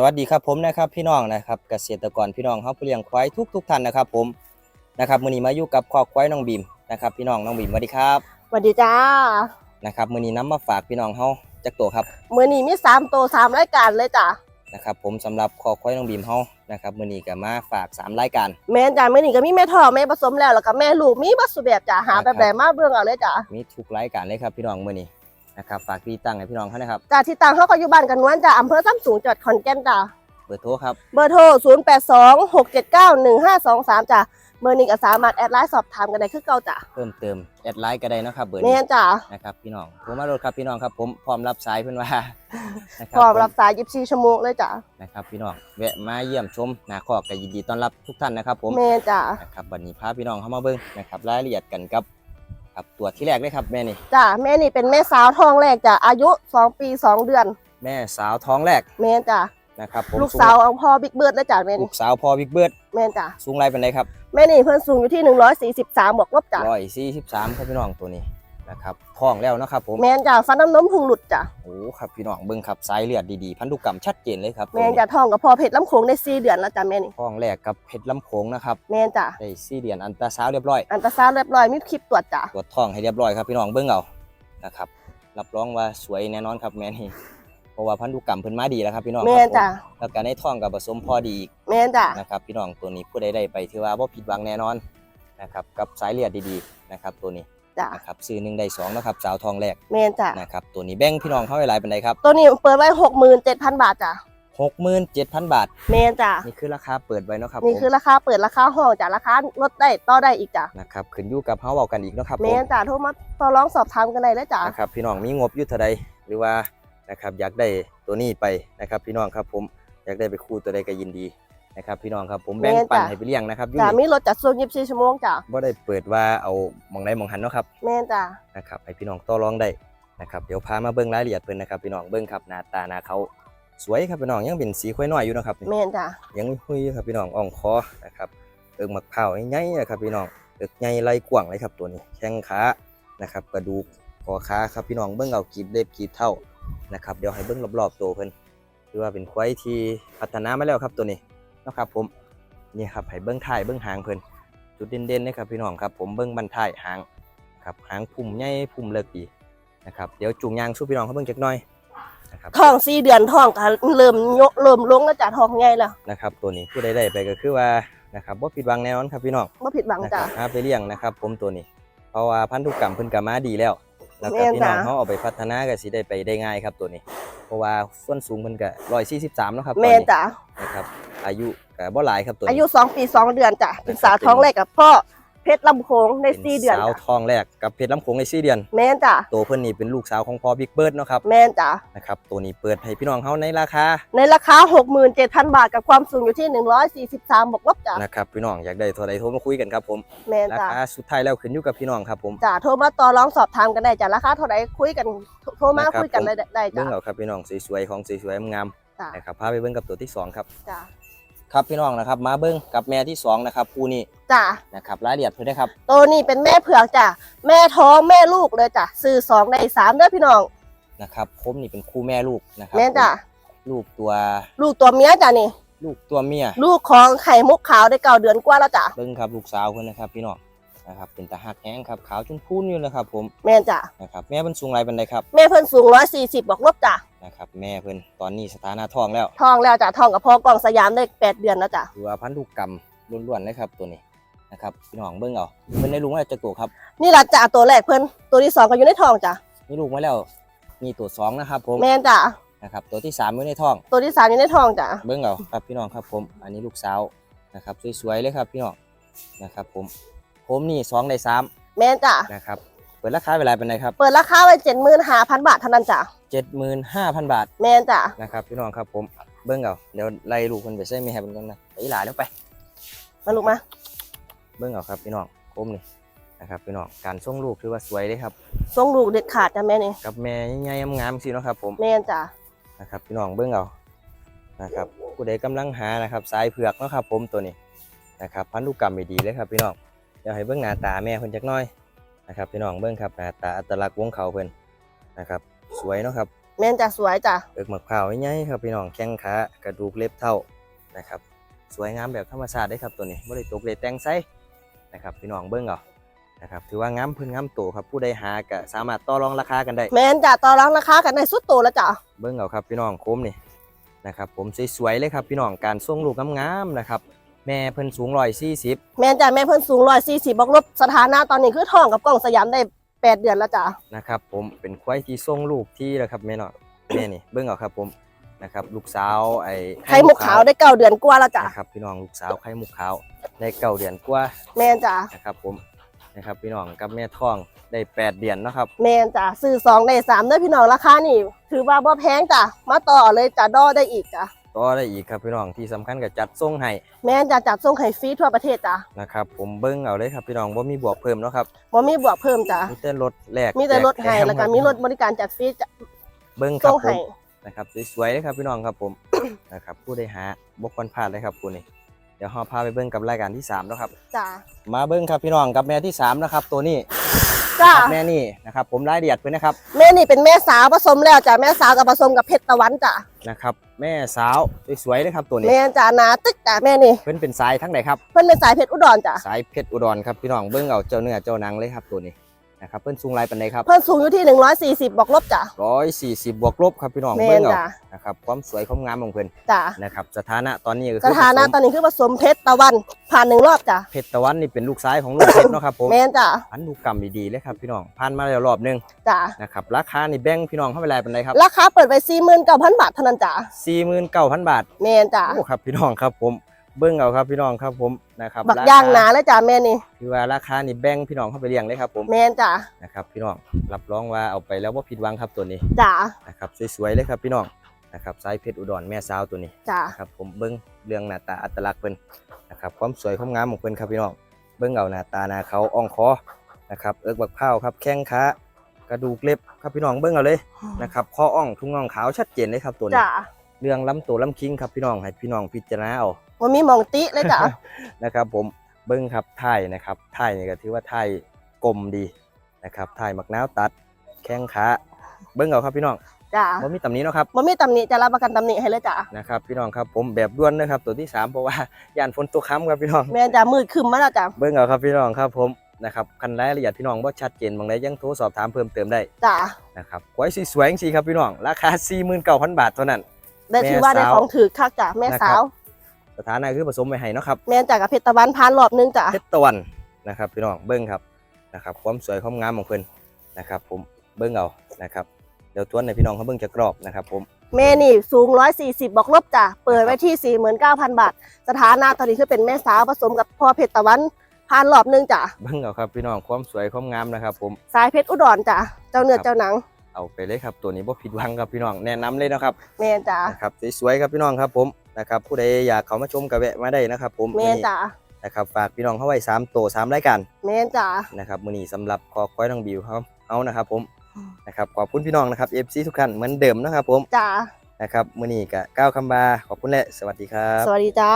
สวัสดีครับผมนะครับพี่น้องนะครับเกษตรกรพี่น้องเฮาผู้เลี้ยงควายทุกทุกๆท่านนะครับผมนะครับมื้อนี้มาอยู่กับครอบควายน้องบีมนะครับพี่น้องน้องบีมสวัสดีครับสวัสดีจ้านะครับมื้อนี้นํมาฝากพี่น้องเฮาจักตัวครับมือนี้มีสามตัวสามรายการเลยจ้ะนะครับผมสำหรับครอบควายน้องบีมเฮานะครับมื้อนี้ก็มาฝากสามรายการแม่นจ้ะมือนี้ก็มีแม่ท่อแม่ผสมแล้วแล้วก็แม่ลูกมีบัสสุแบบจ้ะหาแบบไหนมาเบิ่งเอาเลยจ้ะมีทุกรายการเลยครับพี่น้องมื้อนี้ นะครับฝากที่ตั้งให้พี่น้องเขานะครับจ้ะที่ตังเขาก็อยู่บ้านกันนวลจ้ะอำเภอซ้ำสูงจังหวัดขอนแก่นจ้ะเบอร์โทรครับเบอร์โทร 0 8 2 6 7 9 1 5 2 3จ้ะเบอร์นี้ก็สามารถแอดไลน์สอบถามกันได้คือเก่าจ้ะเพิ่มเติมแอดไลน์ก็ได้เนาะครับเบอร์แม่นี้นจ้ะนะครับพี่น้องโทรมาโลดครับพี่น้องครับผมพร้อมรับสายเพิ่นว่านะคพร้อมผรับสาย24ชั่วโมงเลยจ้ะนะครับพี่น้องแวะมาเยี่ยมชมนาคอกก็ยินดีต้อนรับทุกท่านนะครับผมแม่นจ้ะนะครับวันนี้พาพี่น้องเข้ามาเบิ้งนะครับรายละเอียดกันกับ กับตัวที่แรกเลยครับแม่นี่จ้ะแม่นี่เป็นแม่สาวทองแรกจ้ะอายุ2ปี2เดือน แม่สาวท้องแรกแม่นจ้ะนะครับผมลูกสาวของพ่อบิ๊กเบิร์ดเลยจ้ะแม่ลูนี่กสาวพอบิ๊กเบิร์ดแม่นจ้ะสูงไรเป็นไรครับแม่นี่เพิ่นสูงอยู่ที่143บวกลบจ้ะร้อยสี่สิบสามครับพี่น้องตัวนี้ นะครับท้องแล้วนะครับผมแม่นจ้ะฟันน้ำนมพึ่งหลุดจ้ะโอ้ครับพี่น้องเบิ้งครับสายเลือดดีๆ พันธุกรรมชัดเจนเลยครับแม่นจ้ะท้องกับพ่อเพชรลำโขงได้สี่เดือนแล้วจ้ะแม่นี่ท้องแรกกับเพชรลำโขงนะครับแม่นจ้ะได้สี่เดือนอันตราซาวด์เรียบร้อย อันตราซาวด์เรียบร้อยมีคลิปตรวจจ้ะตรวจท้องให้เรียบร้อยครับพี่น้องเบิ้งเอานะครับรับรองว่าสวยแน่นอนครับแม่นี่เพราะว่าพันธุกรรมเพิ่นมาดีแล้วครับพี่น้องแม่นครับผมจ้ะแล้วก็ในท้องกับผสมพอดีอีกแม่นจ้ะนะครับพี่น้องตัวนี้ผู้ใดได้ไปถือว่าบ่ผิดหวังแน่นอนนะครับกับสายเลือดดีๆนะครับตัวนี้ จ้ะนะครับซื้อหนึ่งได้สองนะครับสาวทองแรกแม่นจ้ะนะครับตัวนี้แบ่งพี่น้องเขาไว้หลายเป็นไดครับตัวนี้เปิดไว้หกหมื่นเจ็ดพันบาทจ้ะหกหมื่นเจ็ดพันบาทแม่นจ้ะนี่คือราคาเปิดไว้เนาะครับนี่ผมคือราคาเปิดราคาห้องจ้ะราคาลดได้ต่อได้อีกจ้ะนะครับขึ้นอยู่กับเฮาเว้ากันอีกเนาะครับผแม่มนจ้ะโทรมาต่อรองสอบถามกันได้เลยจ้ะนะครับพี่น้องมีงบอยู่เท่าใดหรือว่านะครับอยากได้ตัวนี้ไปนะครับพี่น้องครับผมอยากได้ไปคู่ตัวใดก็ยินดี นะครับพี่น้องครับผมแบ่งปันให้ไปเลี้ยงนะครับอยู่จ้ะมีนี่รถจัดส่งยี่สิบสี่ชั่วโมงจ้ะบ่ได้เปิดว่าเอาหมองใดหมองหันเนาะครับแม่นจ้ะนะครับให้พี่น้องต่อรองได้นะครับเดี๋ยวพามาเบิ่งรายละเอียดเพิ่นนะครับพี่น้องเบิ่งครับหน้าตาหน้าเขาสวยครับพี่น้องยังเป็นสีค่อยน้อยอยู่นะครับนี่แม่นจ้ะยังหุยอยู่ครับพี่น้องอ่องคอนะครับเอิงมักเผาวใหญ่ๆนะครับพี่น้องเอิกใหญ่ไหล่กว้างเลยครับตัวนี้แข้งขานะครับกระดูกคอขาครับพี่น้องเบิ่งเอากีบเล็บกีบเท่านะครับเดี๋ยวให้เบิ่งรอบๆตัวเพิ่นคือว่าเป็นควายที่พัฒนามาแล้วครับตัวนี้เนาะครับ ผมนี่ครับให้เบิ่งท้ายเบิ่งหางเพิ่นจุดเด่นๆนะครับพี่น้องครับ ผมเบิ่งบันท้ายหางครับหางพุ่มใหญ่พุ่มเลิกดีนะครับเดี๋ยวจูงยางสู้พี่น้องเขาเบิ่งจักหน่อยนะครับท้องสี่เดือนท้องก็เริ่มโยเริ่มลงแล้วจ้ะท้องใหญ่แล้วนะครับ ตัวนี้ผู้ใดได้ไปก็คือว่านะครับบ่ผิดหวังแน่นอนครับพี่น้องไม่ผิดหวังนะคจ้ะรับหาไปเลี้ยงนะครับ ผมตัวนี้ เพราะว่าพันธุกรรมเพิ่นก็มาดีแล้วแล้วก็แม่นพี่น้องจ้ะเขาเอาไปพัฒนาก็สิได้ไปได้ง่ายครับตัวนี้ เพราะว่าส่วนสูงเพิ่นก็143เนาะครับตอนแม่นนี้จ้ะนะครับ อายุก็บ่หลายครับตัวนี้อายุสองปีสองเดือนจ้ะเป็นสาวท้องแรกกับพ่อเพชรลำโขงได้เป็นสี่เดือนสาวจ้ะทองแรกกับเพชรลำโขงใน4เดือน แม่นจ้ะตัวเพิ่นนี่เป็นลูกสาวของพ่อบิ๊กเบิร์ดเนาะครับแม่นจ้ะนะครับตัวนี้เปิดให้พี่น้องเขาในราคา ในราคา 67,000 บาทกับความสูงอยู่ที่ 143บวกลบจ้ะนะครับพี่น้องอยากได้เท่าใดโทรมาคุยกันครับผมแม่นราจ้ะคาสุดท้ายแล้วขึ้นอยู่กับพี่น้องครับผมจ้ะโทรมาต่อรองสอบถามกันได้จ้ะราคาเท่าไหร่คุยกันโทรมานะครับคุยกันผมได้ได้เบิ้จ้ะงเอาครับพี่น้องสวยๆของสวยๆงามจ้ะๆนะครับพาไปเบิ้งกับตัวที่สองครับจ้ะ ครับพี่น้องนะครับมาเบิ้งกับแม่ที่สองนะครับคู่นี้จ้ะนะครับรายละเอียดเพื่อนนะครับตัวนี้เป็นแม่เผือกจ้ะแม่ท้องแม่ลูกเลยจ้ะซื้อสองในสามเด้อพี่น้องนะครับผมนี่เป็นคู่แม่ลูกนะครัแม่นจ้ะลูกตัว ลูกตัวเมียจ้ะนี่ลูกตัวเมีย ลูกของไข่มุกขาวได้เก้าเดือนกว่าแล้วจ้ะเบิ้งครับลูกสาวเพื่อนนะครับพี่น้องนะครับเป็นตาหักแห้งครับขาวจนพูนอยู่นะครับผมแม่นจ้ะนะครับแม่เพิ่นสูงไรเป็นไดครับแม่เพิ่นสูง140บวกลบจ้ะ นะครับ แม่เพิ่นตอนนี้สถานะท้องแล้วท้องแล้วจ้ะท้องกับพ่อกล่องสยามได้แปดเดือนแล้วจ้ะถือว่าพันธุกรรมล้วนๆเลยครับตัวนี้นะครับพี่น้องเบิ้งเอาเพิ่นได้ลูกมาแล้วจะตัวครับนี่ล่ะจ้ะตัวแรกเพิ่นตัวที่สองก็อยู่ในท้องจ้ะมีลูกมาแล้วมีตัวสองนะครับผมแม่นจ้ะนะครับตัวที่สามอยู่ในท้อง ตัวที่สามอยู่ในท้องจ้ะเบิ้งเอาครับพี่น้องครับผม อันนี้ลูกสาวนะครับสวยๆเลยครับพี่น้องนะครับผมผมนี่สองในสามแม่นจ้ะนะครับ เปิดราคาเวลาเป็นไงครับเปิดราคาไว้เจ็ดหมื่นห้าพันบาทเท่านั้นจ้ะเจ็ดหมื่นห้าพันบาทแม่นจ้ะนะครับพี่น้องครับผมเบิ้งเอาเดี๋ยวไล่ลูกคนไปใส่ไม่ให้เป็นกันนะไปอีหลาแล้วไปมาลูกมาเบิ้งเอาครับพี่น้องผมนี่นะครับพี่น้องการส่งลูกถือว่าสวยเลยครับส่งลูกเด็ดขาดจ้ะแม่นี่กับแม่ใหญ่ๆงามๆสิเนาะครับผมแม่นจ้ะนะครับพี่น้องเบิ้งเอานะครับผู้ใดกำลังหานะครับสายเผือกเนาะครับผมตัวนี้นะครับพันธุกรรมไม่ดีเลยครับพี่น้องเดี๋ยวให้เบิ้งหน้าตาแม่เพิ่นจักหน่อย นะครับพี่น้องเบิ้งครับหน้าตาอัตลักษณ์วงเขาเพิ่นนะครับสวยเนาะครับแม่นจ้ะสวยจ้ะเอิกมะพร้าวใหญ่ๆครับพี่น้องแข้งขากระดูกเล็บเท่านะครับสวยงามแบบธรรมชาติได้ครับตัวนี้บ่ได้ตกเลยแต่งไซนะครับพี่น้องเบิ่งเอานะครับถือว่างามเพื้นงามโตครับผู้ใดหาก็สามารถต่อรองราคากันได้แม่นจ้ะต่อรองราคากันในสุดโตแล้วจ้ะเบิ่งเอาครับพี่น้องโคมนี่นะครับผมสวยๆเลยครับพี่น้องการส่งลูกงามๆนะครับ แม่เพิ่นสูง140แม่นจ้ะแม่เพิ่นสูง140บอกลบสถานะตอนนี้คือท้องกับกล้องสยามได้แปดเดือนแล้วจ้ะนะครับผมเป็นควายที่ส่งลูกที่นะครับแม่เนาะแม่นี่เบิ่งเอาครับผมนะครับลูกสาวไอ้ไข่มุกขาวได้เก้าเดือนกว่าแล้วจ้ะนะครับพี่น้องลูกสาวไข่มุกขาวได้เก้าเดือนกว่าแม่นจ้ะนะครับผมนะครับพี่น้องกับแม่ท้องได้แปดเดือนเนาะครับแม่นจ้ะซื้อสองได้สามเด้อพี่น้องราคานี่ ถือว่าบ่แพงจ้ะมาต่อเลยจ้ะดอได้อีกจ้ะ ต่อได้อีกครับพี่น้องที่สำคัญก็จัดส่งให้แม่นจ้ะจัดส่งให้ฟรีทั่วประเทศจ้ะนะครับ ผมเบิ่งเอาเลยครับพี่น้องว่ามีบวกเพิ่มเนาะครับบ่มีบวกเพิ่มจ้ะมีแต่รถแลกมีแต่รถให้จกแล้วก็มีรถบริการจัดฟรีจ้ะเบิ่งครัส่บงผให้มนะครับสวยๆเลยครับพี่น้องครับผม นะครับผู้ใดหาบ่ควรพลาดเลยครับคุณนี่เดี๋ยวเราพาไปเบิ่งกับรายการที่สามเนาะครับ จ้ะมาเบิ้งครับพี่น้องกับแม่ที่สามนะครับตัวนี้ จ้ะครับแม่นี่นะครับผมรายละเอียดเพิ่นนะครับแม่นี่เป็นแม่สาวผสมแล้วจ้ะแม่สาวกับผสมกับเพชรตะวันจ้ะนะครับแม่สาวสวยๆเลยครับตัวนี้แม่จ้ะหนาตึกจ้ะแม่นี่เพิ่นเป็นสายทั้งไหนครับเพิ่นเป็นสายเพชรอุดรจ้ะสายเพชรอุดรครับพี่น้องเบิ้งเอาเจ้าเนื้อเจ้าหนังเลยครับตัวนี้ นะครับเพิ่นสูงไรปานใดครับเพิ่นสูงอยู่ที่ 140บอกลบจ้ะ140 บวกลบครับพี่น้องแม่เบิ้งนเอาจ้ะนะครับความสวยความงามของเพิ่นจ้ะนะครับสถานะตอนนี้ก็สคือถานะตอนนี้คือผสมเพชรตะวันผ่านหนึ่งรอบจ้ะเพชรตะวันนี่เป็นลูกซ้ายของลูกเพชรเนาะครับผมแม่นจ้ะพันธุกรรมดีๆเลยครับพี่น้องผ่านมาแล้วรอบหนึงจ้ะนะครับราคานี่แบ่งพี่น้องเข้าไปรายปานใดครับราคาเปิดไว้49,000 บาทเท่านั้นจ้ะ49,000 บาทแม่นจ้ะโอ้ครับพี่น้องครับผม เบิ้งเอาครับพี่น้องครับผมนะครับบักรคย่างหนาเลยจ้ะแม่นี่คือว่าราคานี่แบ่งพี่น้องเข้าไปเลี้ยงเลยครับผมแม่นจ้ะนะครับพี่น้องรับรองว่าเอาไปแล้วว่าผิดหวังครับตัวนี้จ้ะนะครับสวยๆเลยครับพี่น้องนะครับสายเพชรอุดรแม่สาวตัวนี้จ้ะนะครับผมเบิ้งเรื่องหน้าตาอัตลักษณ์เพิ่นนะครับความสวยความงามของเพิ่นครับพี่น้องเบิ้งเอาหน้าตาหน้าเขาอ่องคอนะครับเอิกบักเผาวครับแข้งขากระดูกเล็บครับพี่น้องเบิ้งเอาเลยนะครับคออ่องทุ่งน่องขาวชัดเจนเลยครับตัวนี้จ้ะเรื่องลำตัวลำคิงครับพี่น้องให้พี่น้องพิจารณาเอาบ่ มีหมองติเลยจ้ะ นะครับ ผมเบิ้งครับไทยนะครับไทยนี่ก็ถือว่าไทยกลมดีนะครับไทยมักน้าวตัด แข้งขาเบิ้งเอาครับพี่น้องจ้ะว่ามีตำหนี้นาะครับบ่มีตำหนิจะรับประกันตำหนิให้เลยจ้ะนะครับพี่น้องครับผมแบบด่วนนะครับ ตัวที่สามเพราะว่าย่านฝนตกค้ำครับพี่น้องแม่นจ้ะมืดครึมมาแล้วจ้ะเบิ้งเอาครับพี่น้องครับผมนะครับคันรายละเอียดพี่น้องว่าชัดเจนบางใดยังโทรสอบถามเพิ่มเติมได้จ้ะนะครับไว้สีสวยๆจังซี่ครับพี่น้องราคา 49,000 บาทเท่านั้นได้ถือว่าได้แม่สาวของถือคักจ้ะแม่นะครับสาว สถานะคือผสมไว้ให้เนาะครับแม่นจ้ะกับเพชรตะวันผ่านรอบนึงจ้ะเพชรตะวันนะครับพี่น้องเบิ้งครับนะครับ ความสวยความงามของเพิ่นนะครับ ผมเบิ้งเอานะครับเดี๋ยวทวนให้พี่น้องเขาเบิ้งจะกรอบนะครับ ผมแม่นี่สูง 140 บอกลบจ้ะ เปิดไว้ที่ 49,000 บาท สถานะตอนนี้คือเป็นแม่สาวผสมกับพ่อเพชรตะวันผ่านรอบนึงจ้ะเบิ้งเอาครับพี่น้องความสวยความงามนะครับ ผมสายเพชรอุดรจ้ะเจ้าเนื้อครับเจ้าหนังเอาไปเลยครับตัวนี้บ่ผิดหวังครับพี่น้องแนะนำเลยนะครับแม่นจ้ะนะครับสวยๆครับพี่น้องครับผม นะครับผู้ใดอยากเข้ามาชมก็แวะมาได้นะครับ ผมแม่นมื้อจ้ะนะครับฝากพี่น้องเข้าไว้สามตัวสามรายการแม่นจ้ะนะครับมื้อนี้สำหรับคอควายน้องบิวเขาเอานะครับ ผมนะครับขอบคุณพี่น้องนะครับ FC ทุกท่านเหมือนเดิมนะครับ ผมจ้ะนะครับมื้อนี้ก็ก้าวคำบาขอบคุณและสวัสดีครับ สวัสดีจ้า